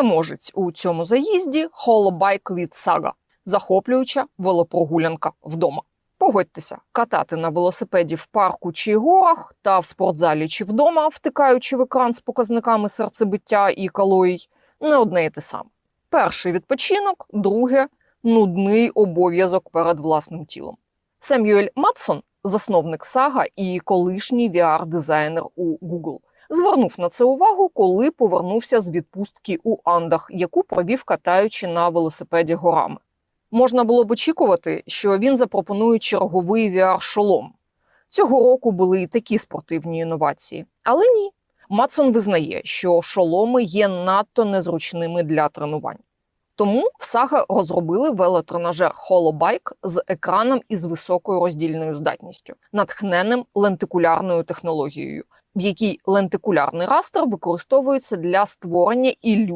Переможець у цьому заїзді Холобайк від Сага, захоплююча велопрогулянка вдома. Погодьтеся, катати на велосипеді в парку чи горах та в спортзалі чи вдома, втикаючи в екран з показниками серцебиття і калорій, не одне і те саме. Перший відпочинок, друге нудний обов'язок перед власним тілом. Сем'юель Матсон, засновник Сага і колишній VR-дизайнер у Google, звернув на це увагу, коли повернувся з відпустки у Андах, яку провів катаючи на велосипеді горами. Можна було б очікувати, що він запропонує черговий VR-шолом. Цього року були і такі спортивні інновації, але ні. Матсон визнає, що шоломи є надто незручними для тренувань. Тому в Сага розробили велотренажер Holobike з екраном із високою роздільною здатністю, натхненним лентикулярною технологією, в якій лентикулярний растер використовується для створення ілюзій